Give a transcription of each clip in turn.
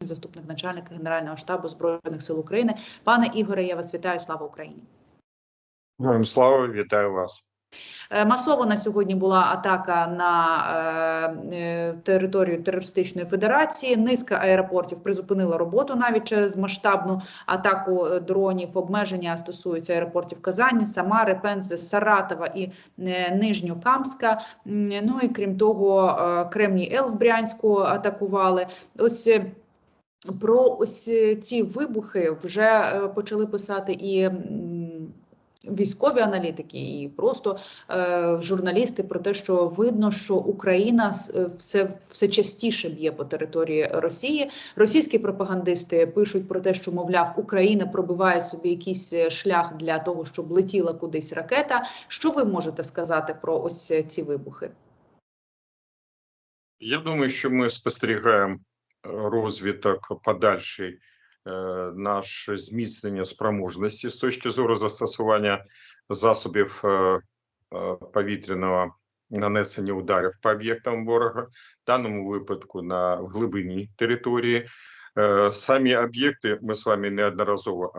заступник начальника Генерального штабу збройних сил України. Пане Ігоре, я вас вітаю. Слава Україні. Слава, вітаю вас. Е, Масово на сьогодні була атака на е, е, територію терористичної федерації. Низка аеропортів призупинила роботу навіть через масштабну атаку е, дронів. Обмеження стосуються аеропортів Казані, Самари, Пензи, Саратова і е, Нижньокамська. Ну і крім того, е, Кремній Ел в Брянську атакували. Ось. Про ось е, ці вибухи вже е, почали писати і військові аналітики, і просто е, журналісти про те, що видно, що Україна все, все частіше б'є по території Росії. Російські пропагандисти пишуть про те, що мовляв Україна пробиває собі якийсь шлях для того, щоб летіла кудись ракета. Що ви можете сказати про ось ці вибухи? Я думаю, що ми спостерігаємо розвиток подальший е, наш зміцнення спроможності з точки зору застосування засобів е, е, повітряного нанесення ударів по об'єктам ворога, в даному випадку на в глибині території. Самі об'єкти ми з вами неодноразово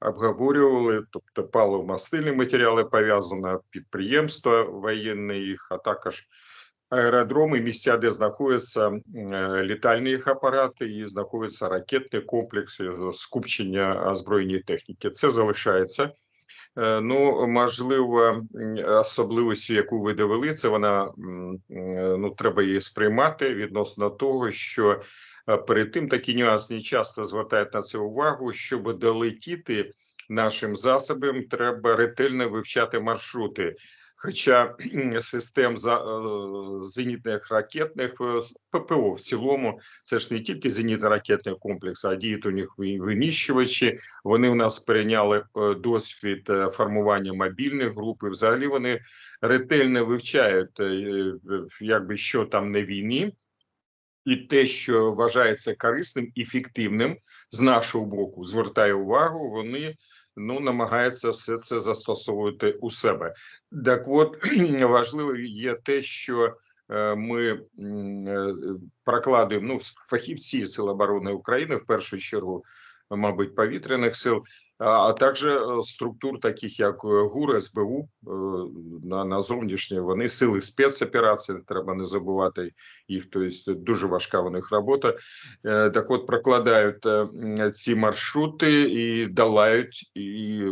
обговорювали, тобто паливо-мастильні матеріали пов'язане підприємства воєнні їх, а також аеродроми, місця, де знаходяться е, літальні їх апарати і знаходяться ракетні комплекси, скупчення озброєння техніки. Це залишається. Е, Ну, можливо, особливості, яку ви довели, це вона е, ну треба її сприймати відносно того, що е, перед тим такі нюансні часто звертають на це увагу, щоб долетіти нашим засобам, треба ретельно вивчати маршрути. Хоча систем е, зенітних ракетних е, ППО в цілому це ж не тільки зенітно-ракетний комплекс, а діють у них винищувачі. Вони в нас перейняли е, досвід формування мобільних груп. І взагалі вони ретельно вивчають, якби що там на війні. І те, що вважається корисним і ефективним з нашого боку, звертає увагу, вони ну намагається все це застосовувати у себе. Так от важливо є те, що е, ми е, прокладуємо ну, фахівці Сил оборони України в першу чергу, мабуть, повітряних сил, а, також е, структур, таких як е, ГУР, СБУ е, на, на зовнішнє, вони сили спецоперацій, треба не забувати їх, тобто дуже важка у них робота. Е, Так от прокладають ці маршрути і долають. І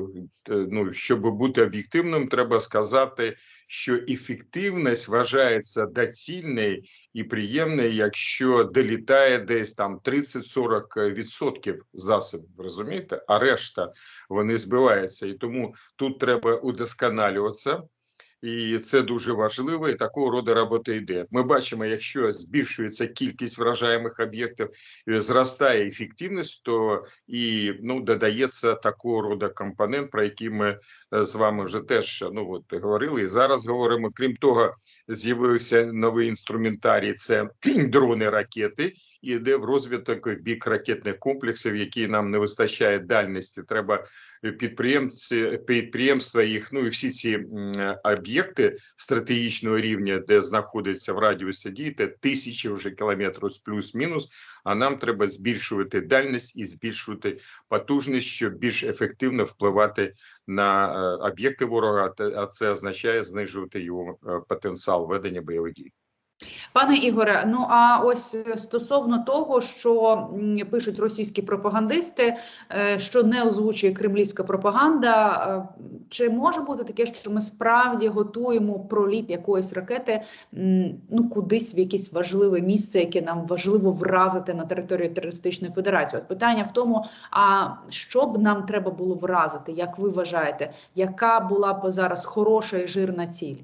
ну, щоб бути об'єктивним, треба сказати, що ефективність вважається доцільною і приємною, якщо долітає десь там 30-40 відсотків засобів, розумієте? А решта вони збиваються. І тому тут треба удосконалюватися. І це дуже важливо, і такого роду робота йде. Ми бачимо, якщо збільшується кількість вражаємих об'єктів, е, зростає ефективність, то і ну додається такого роду компонент, про який ми е, з вами вже теж ну от говорили і зараз говоримо. Крім того, з'явився новий інструментарій: це дрони, ракети. І йде в розвиток бік ракетних комплексів, які нам не вистачає дальності. Треба е, підприємці, підприємства їх, ну і всі ці об'єкти стратегічного рівня, де знаходиться в радіусі дії, це тисячі вже кілометрів плюс-мінус. А нам треба збільшувати дальність і збільшувати потужність, щоб більш ефективно впливати на е, об'єкти ворога. а це означає знижувати його е, потенціал ведення бойових дій. Пане Ігоре, ну а ось стосовно того, що пишуть російські пропагандисти, е, що не озвучує кремлівська пропаганда, е, чи може бути таке, що ми справді готуємо проліт якоїсь ракети ну кудись в якесь важливе місце, яке нам важливо вразити на територію терористичної федерації? От питання в тому, а що б нам треба було вразити, як ви вважаєте, яка була б зараз хороша і жирна ціль?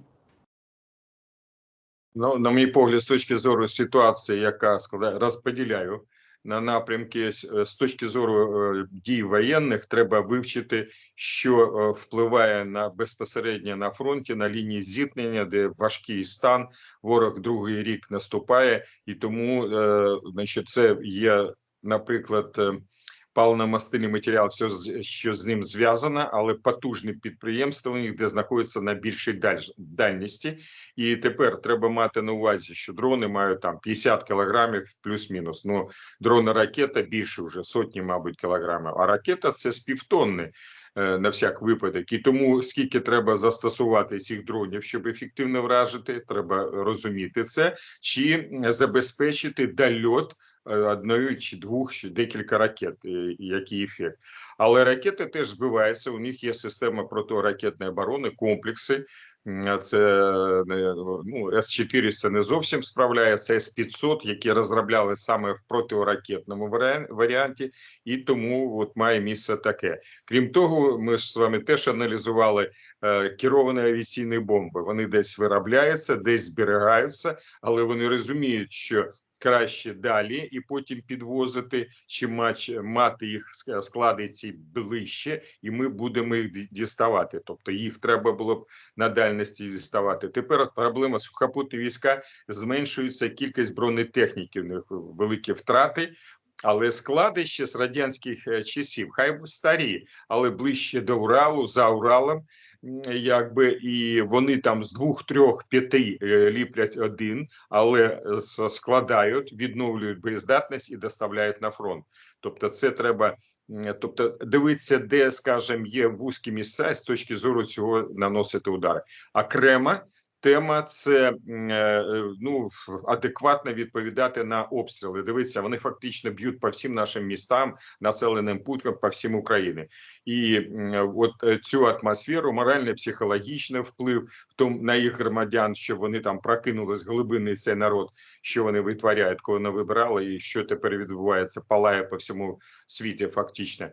Ну, на мій погляд, з точки зору ситуації, яка складає, розподіляю на напрямки з з точки зору е, дій воєнних, треба вивчити, що е, впливає на безпосередньо на фронті, на лінії зіткнення, де важкий стан, ворог другий рік наступає, і тому, е, значить, це є, наприклад. Паливно-мастильний матеріал, все що з ним зв'язано, але потужне підприємство у них, де знаходиться на більшій даль- дальності. І тепер треба мати на увазі, що дрони мають там 50 кілограмів плюс-мінус. Ну, дрона ракета більше вже сотні, мабуть, кілограмів. А ракета це з півтонни е, на всяк випадок. І тому скільки треба застосувати цих дронів, щоб ефективно вражити, треба розуміти це, чи забезпечити дольот е, одної чи двох чи декілька ракет, е, який ефект. Але ракети теж збиваються. У них є система протиракетної оборони, комплекси. Це е, ну, С-400 не зовсім справляється, С-500, які розробляли саме в протиракетному варіанті, і тому от має місце таке. Крім того, ми ж з вами теж аналізували е, керовані авіаційні бомби. Вони десь виробляються, десь зберігаються, але вони розуміють, що краще далі і потім підвозити, чи мати їх ск- склади ці ближче, і ми будемо їх діставати. Тобто їх треба було б на дальності діставати. Тепер проблема сухопутні війська зменшується кількість бронетехніки. В них великі втрати. Але склади ще з радянських е, часів, хай старі, але ближче до Уралу, за Уралом, якби і вони там з двох, трьох, п'яти е, ліплять один, але складають, відновлюють боєздатність і доставляють на фронт. Тобто, це треба. Тобто дивитися, де, скажімо, є вузькі місця з точки зору цього наносити удари. Окрема тема це е, е, ну адекватно відповідати на обстріли. Дивіться, вони фактично б'ють по всім нашим містам, населеним пунктам по всім Україні. І от е, цю атмосферу, морально психологічний вплив в тому на їх громадян, щоб вони там прокинули з глибини цей народ, що вони витворяють, коли не вибирали, і що тепер відбувається, палає по всьому світі, фактично.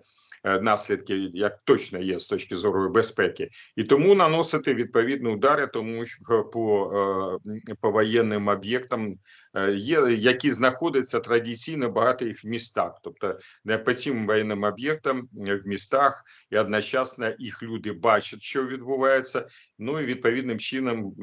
Е, Наслідки як точно є з точки зору безпеки, і тому наносити відповідні удари, тому що по, е, по воєнним об'єктам е, є, які знаходяться традиційно багато їх в містах, тобто не по цим воєнним об'єктам в містах, і одночасно їх люди бачать, що відбувається. Ну і відповідним чином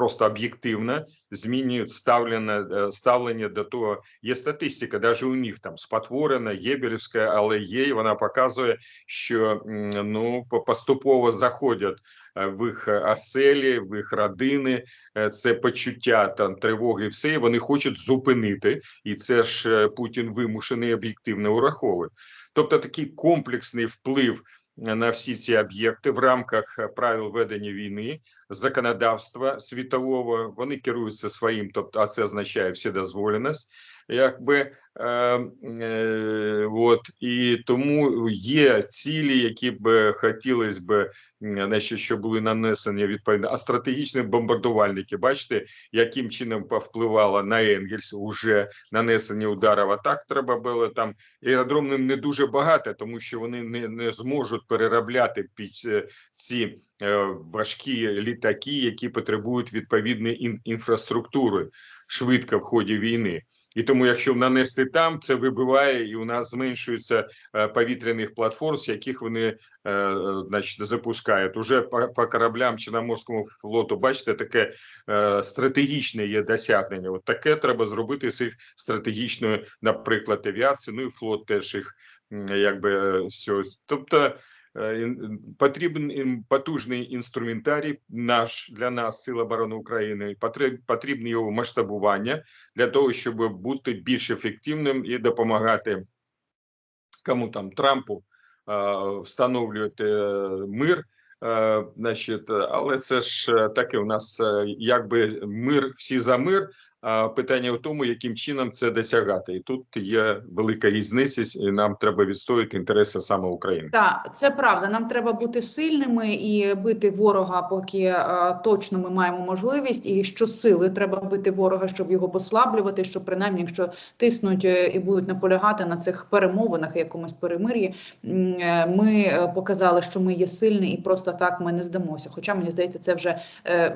просто об'єктивно змінюють ставлення, е, ставлення до того. Є статистика, навіть у них там спотворена, Єберівська, але є, і вона показує, що ну поступово заходять е, в їх оселі, в їх родини. Це почуття там тривоги, і все і вони хочуть зупинити, і це ж е, Путін вимушений об'єктивно ураховує. Тобто такий комплексний вплив е, на всі ці об'єкти в рамках е, правил ведення війни, законодавства світового. Вони керуються своїм, тобто, а це означає вседозволеність, якби е, е, от і тому є цілі, які б хотілося б, значить, щоб були нанесені відповідно. А стратегічні бомбардувальники, бачите, яким чином повпливало на Енгельс уже нанесені ударів. А так треба було там аеродромним не дуже багато, тому що вони не, не зможуть переробляти під е, ці важкі літаки, які потребують відповідної інфраструктури швидко в ході війни. І тому, якщо нанести там, це вибиває, і у нас зменшується е, повітряних платформ, з яких вони е, е, значить, запускають. Уже по, кораблям Чорноморському флоту, бачите, таке е, стратегічне є досягнення. От таке треба зробити з їх стратегічною, наприклад, авіації, ну і флот теж їх якби е, все. Тобто е, потрібен ін- потужний інструментарій наш для нас, Сил оборони України. Потрібне його масштабування для того, щоб бути більш ефективним і допомагати кому там Трампу е, встановлювати е, мир. Значить, але це ж е, таке у нас е, якби мир, всі за мир. Питання в тому, яким чином це досягати, і тут є велика різниця, і нам треба відстояти інтереси саме України. Так, це правда. Нам треба бути сильними і бити ворога, поки е, точно ми маємо можливість, і щосили треба бити ворога, щоб його послаблювати. Щоб принаймні, якщо тиснуть е, і будуть наполягати на цих перемовинах, якомусь перемир'ї, е, ми показали, що ми є сильні, і просто так ми не здамося. Хоча мені здається, це вже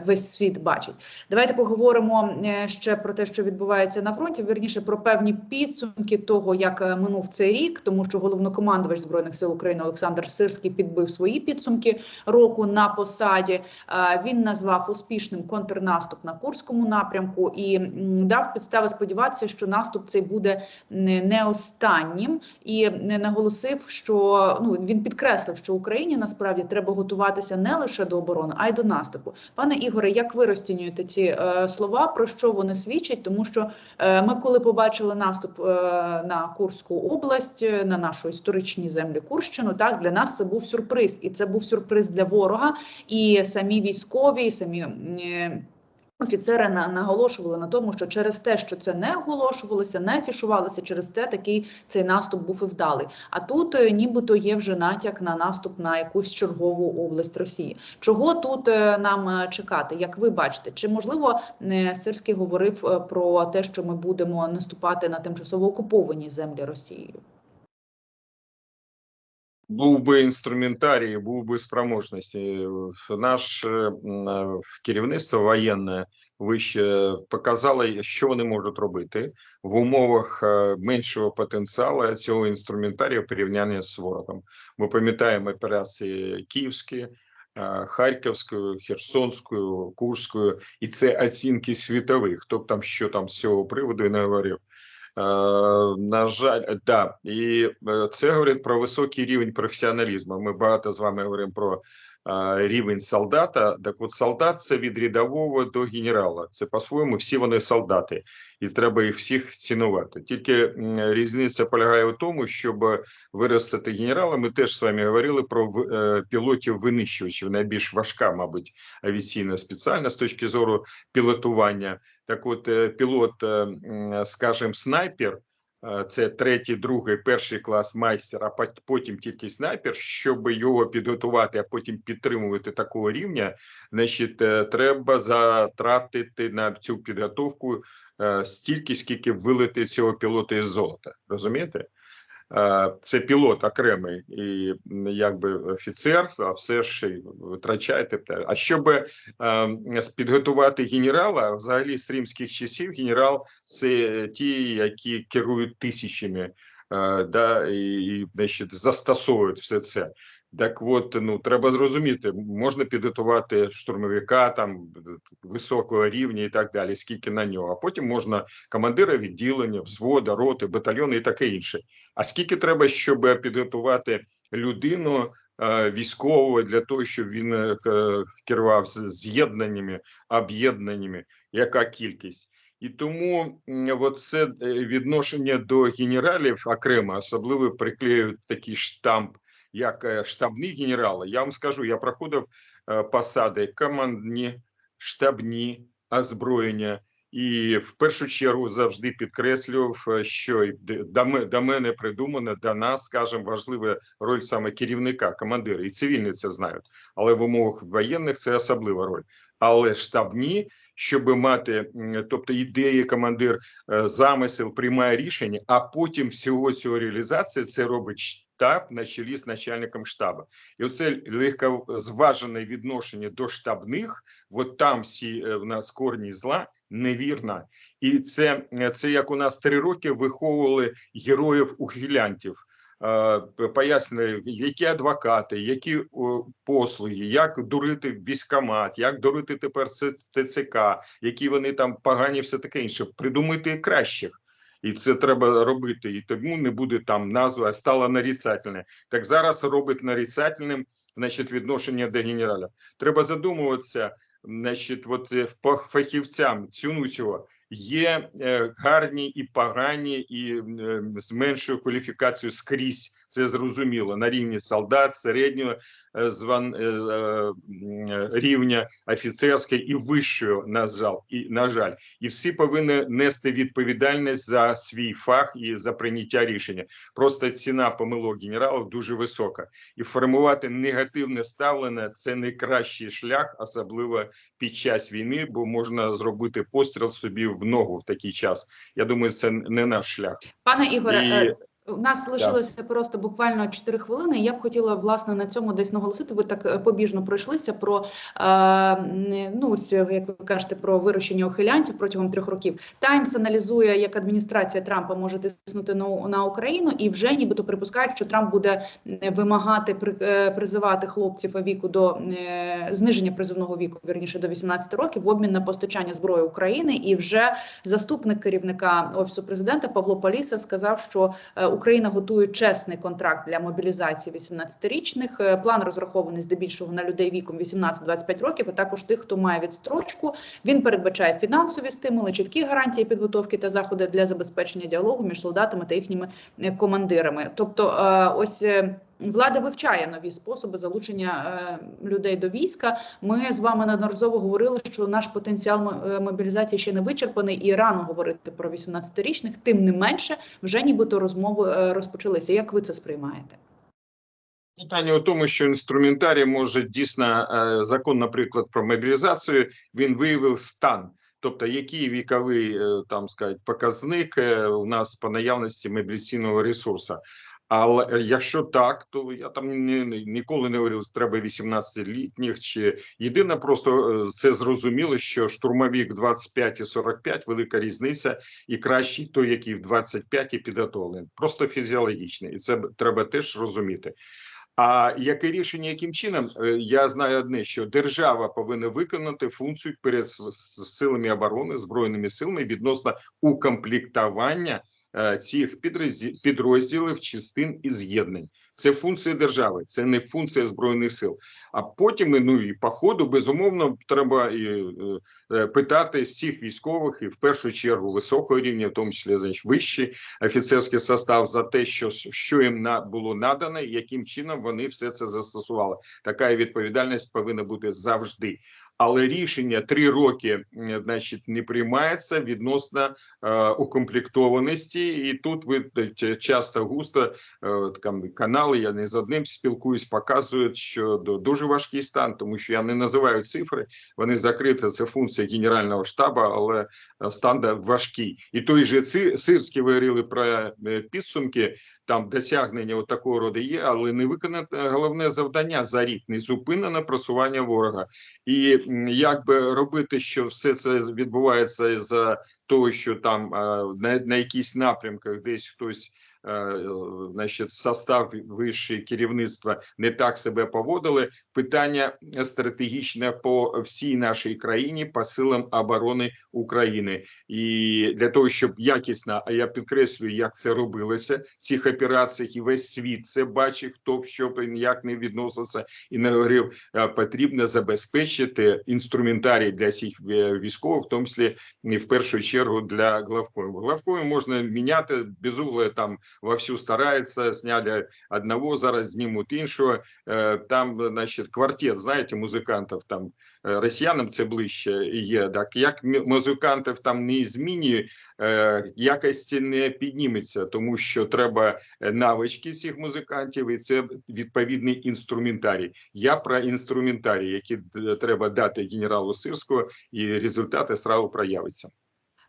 весь світ бачить. Давайте поговоримо ще про те, що відбувається на фронті, вірніше про певні підсумки того, як е, минув цей рік, тому що головнокомандувач збройних сил України Олександр Сирський підбив свої підсумки року на посаді. Е, Він назвав успішним контрнаступ на Курському напрямку і дав підстави сподіватися, що наступ цей буде не останнім, і не наголосив, що ну він підкреслив, що Україні насправді треба готуватися не лише до оборони, а й до наступу. Пане Ігоре, як ви розцінюєте ці е, слова? Про що вони свідчать? Тому що е, ми, коли побачили наступ е, на Курську область, е, на нашу історичні землі Курщину, так для нас це був сюрприз, і це був сюрприз для ворога. І самі військові, і самі. Офіцери на- наголошували на тому, що через те, що це не оголошувалося, не афішувалося, через те такий цей наступ був і вдалий. А тут е, нібито є вже натяк на наступ на якусь чергову область Росії. Чого тут е, нам е, чекати? Як ви бачите, чи можливо Сирський говорив про те, що ми будемо наступати на тимчасово окуповані землі Росією? Був би інструментарій, був би спроможності. Наше е, керівництво воєнне вище показало, що вони можуть робити в умовах меншого потенціалу цього інструментарію в порівнянні з ворогом. Ми пам'ятаємо операції київські, Харківською, Херсонською, Курською, і це оцінки світових. Хто б там що там з цього приводу і не говорив. Е, на жаль, да, і е, це говорить про високий рівень професіоналізму. Ми багато з вами говоримо про е, рівень солдата. Так от солдат це від рядового до генерала. Це по-своєму всі вони солдати, і треба їх всіх цінувати. Тільки різниця полягає в тому, щоб виростити генерала. Ми теж з вами говорили про е, пілотів винищувачів. Найбільш важка, мабуть, авіаційна спеціальність з точки зору пілотування. Так от, е, пілот, е, скажімо, снайпер, е, це третій, другий, перший клас майстер, а потім тільки снайпер, щоб його підготувати, а потім підтримувати такого рівня, значить, е, треба затратити на цю підготовку е, стільки, скільки вилити цього пілота із золота. Розумієте? Е, Це пілот окремий і якби офіцер, а все ж і витрачаєте. те. А щоб е, підготувати генерала, взагалі з римських часів генерал це ті, які керують тисячами, е, да, і, і значить, застосовують все це. Так от, ну треба зрозуміти, можна підготувати штурмовика там високого рівня і так далі, скільки на нього. А потім можна командира відділення, взвода, роти, батальйони і таке інше. А скільки треба, щоб підготувати людину е, військового для того, щоб він е, керував з'єднаннями, об'єднаннями, яка кількість? І тому м, оце е, відношення до генералів окремо, особливо приклеюють такий штамп, як е, штабні генерали. Я вам скажу, я проходив е, посади командні, штабні, озброєння. І в першу чергу завжди підкреслював, е, що до мене придумана, до нас, скажімо, важлива роль саме керівника, командира. І цивільні це знають. Але в умовах воєнних це особлива роль. Але штабні, щоб мати, тобто ідеї, командир, замисел, приймає рішення, а потім всього цього реалізація це робить штаб на чолі з начальником штабу. І оце легко зважене відношення до штабних, от там всі е, в нас корні зла невірна. І це, е, це як у нас три роки виховували героїв ухилянтів. Е, Пояснили, які адвокати, які послуги, як дурити військомат, як дурити тепер ТЦК, які вони там погані, все таке інше. Придумати кращих. І це треба робити. І тому не буде там назва стала нарицательне. Так зараз робить нарицательним значить, відношення до генерала. Треба задумуватися, значить, от е, по фахівцям ціну цього. Є е, гарні і погані, і е, з меншою кваліфікацією скрізь. Це зрозуміло на рівні солдат, середнього е, зван, е, е, рівня офіцерської і вищого, на жаль, і на жаль, і всі повинні нести відповідальність за свій фах і за прийняття рішення. Просто ціна помилок генералів дуже висока, і формувати негативне ставлення це найкращий шлях, особливо під час війни, бо можна зробити постріл собі в ногу в такий час. Я думаю, це не наш шлях. Пане Ігоре, І- У нас лишилося просто буквально 4 хвилини. Я б хотіла власне на цьому десь наголосити. Ви так е, побіжно пройшлися про е, ну е, як ви кажете, про вирощення ухилянців протягом трьох років. Таймс аналізує, як адміністрація Трампа може тиснути на, на Україну, і вже нібито припускають, що Трамп буде е, вимагати при, е, призивати хлопців віку до е, зниження призивного віку, вірніше до 18 років, в обмін на постачання зброї України. І вже заступник керівника офісу президента Павло Паліса сказав, що е, Україна готує чесний контракт для мобілізації 18-річних. Е, План розрахований здебільшого на людей віком 18-25 років, а також тих, хто має відстрочку. Він передбачає фінансові стимули, чіткі гарантії підготовки та заходи для забезпечення діалогу між солдатами та їхніми е, командирами. Тобто, е, ось. Влада вивчає нові способи залучення е, людей до війська. Ми з вами неодноразово говорили, що наш потенціал е, мобілізації ще не вичерпаний і рано говорити про 18-річних. Тим не менше, вже нібито розмови е, розпочалися. Як ви це сприймаєте? Питання у тому, що інструментарій може дійсно закон, наприклад, про мобілізацію, він виявив стан. Тобто, який віковий там сказать, показник у нас по наявності мобілізаційного ресурсу. Але е, якщо так, то я там ні, ні- ніколи не говорив, треба 18-літніх чи єдине, просто е, це зрозуміло, що штурмовік 25 і 45 – велика різниця, і кращий той, який в 25 і підготовлений. Просто фізіологічно, і це треба теж розуміти. А яке рішення, яким чином? Е, Я знаю одне, що держава повинна виконати функцію перед силами оборони, збройними силами відносно укомплектування цих підрозділ- підрозділів, частин і з'єднань. Це функція держави, це не функція збройних сил. А потім ну і по ходу безумовно треба і, е, е, питати всіх військових, і в першу чергу високого рівня, в тому числі значить, вищий офіцерський состав, за те, що що їм на було надано, яким чином вони все це застосували. Така відповідальність повинна бути завжди. Але рішення три роки, значить, не приймається відносно е, укомплектованості, і тут ви е, часто густо е, там канали. Я не з одним спілкуюсь, показують, що дуже важкий стан, тому що я не називаю цифри. Вони закриті. Це функція генерального штабу, але е, стан важкий. І той же Ци- Сирський говорили про е, підсумки. Там досягнення такого роду є, але не виконане головне завдання за рік не зупинене просування ворога. І як би робити, що все це відбувається з того, що там е, на, на якісь напрямках десь хтось. Е, Значить, состав вищого керівництва не так себе поводили. Питання стратегічне по всій нашій країні, по силам оборони України, і для того, щоб якісно, а я підкреслюю, як це робилося в цих операціях, і весь світ це бачить, хто в що як не відноситься, і не говорив, е, потрібно забезпечити інструментарій для всіх е, військових, в тому числі в першу чергу для главкою. Главкою можна міняти безугле там вовсю старається, сняли одного, зараз знімуть іншого. Е, Там, значить, квартет, знаєте, музикантів там е, росіянам це ближче є. Так як музикантів там не змінює, е, якості не підніметься, тому що треба навички цих музикантів, і це відповідний інструментарій. Я про інструментарій, який треба дати генералу Сирського, і результати сразу проявляться.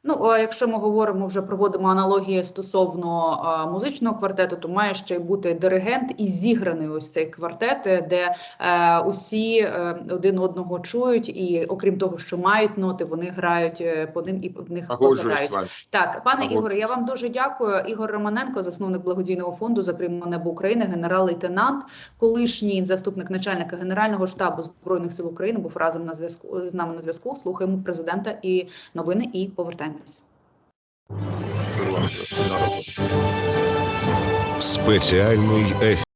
Ну, а якщо ми говоримо, вже проводимо аналогії стосовно а, музичного квартету, то має ще й бути диригент і зіграний ось цей квартет, е, де е, усі е, один одного чують, і окрім того, що мають ноти, вони грають е, по ним і в них попадають. Так, пане Ігоре, я вам дуже дякую. Ігор Романенко, засновник благодійного фонду за «Закриємо небо України, генерал-лейтенант, колишній заступник начальника Генерального штабу збройних сил України, був разом на зв'язку з нами на зв'язку. Слухаємо президента і новини, і повертаємось. На. Спеціальний ефір.